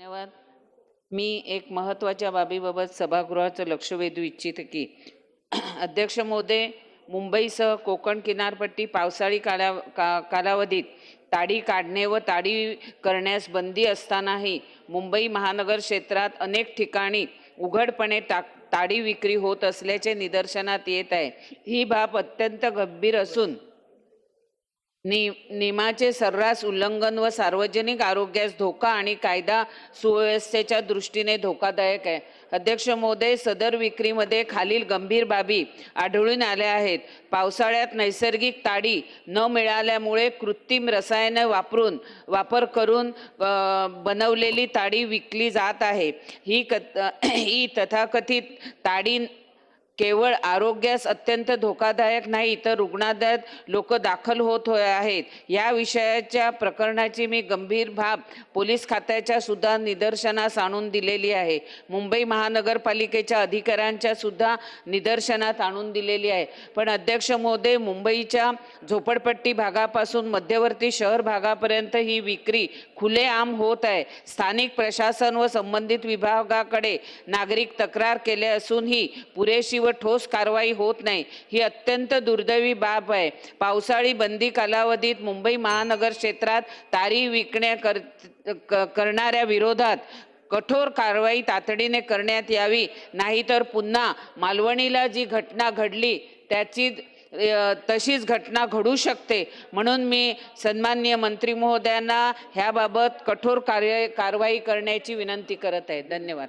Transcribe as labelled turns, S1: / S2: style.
S1: धन्यवाद. मी एक महत्त्वाच्या बाबीबाबत सभागृहाचं लक्ष वेधू इच्छित की अध्यक्ष मोदे मुंबईसह कोकण किनारपट्टी पावसाळी काला का कालावधीत ताडी काढणे व ताडी करण्यास बंदी असतानाही मुंबई महानगर क्षेत्रात अनेक ठिकाणी उघडपणे टाक ताडी विक्री होत असल्याचे निदर्शनात येत आहे. ही बाब अत्यंत गंभीर असून नि नियमाचे सर्रास उल्लंघन व सार्वजनिक आरोग्यास धोका आणि कायदा सुव्यवस्थेच्या दृष्टीने धोकादायक आहे. अध्यक्ष मोदय सदर विक्रीमध्ये खालील गंभीर बाबी आढळून आल्या आहेत. पावसाळ्यात नैसर्गिक ताडी न मिळाल्यामुळे कृत्रिम रसायनं वापरून वापर करून बनवलेली ताडी विकली जात आहे. ही कथ ही तथाकथित ताडी केवळ आरोग्यास अत्यंत धोकादायक नाही तर रुग्णालयात लोक दाखल होत होय आहेत. या विषयाच्या प्रकरणाची मी गंभीर बाब पोलीस खात्याच्या सुद्धा निदर्शनास आणून दिलेली आहे. मुंबई महानगरपालिकेच्या अधिकाऱ्यांच्या सुद्धा निदर्शनात आणून दिलेली आहे. पण अध्यक्ष मोदे मुंबईच्या झोपडपट्टी भागापासून मध्यवर्ती शहर भागापर्यंत ही विक्री खुलेआम होत आहे. स्थानिक प्रशासन व संबंधित विभागाकडे नागरिक तक्रार केले असूनही पुरेशी व ठोस कारवाई होत नाही. ही अत्यंत दुर्दैवी बाब आहे. पावसाळी बंदी कालावधीत मुंबई महानगर क्षेत्रात तारी विकण्या कर करणाऱ्या विरोधात कठोर कारवाई तातडीने करण्यात यावी. नाहीतर पुन्हा मालवणीला जी घटना घडली त्याची तशीच घटना घडू शकते. म्हणून मी सन्माननीय मंत्री महोदयांना ह्याबाबत कठोर कार्य कारवाई करण्याची विनंती करत आहे. धन्यवाद.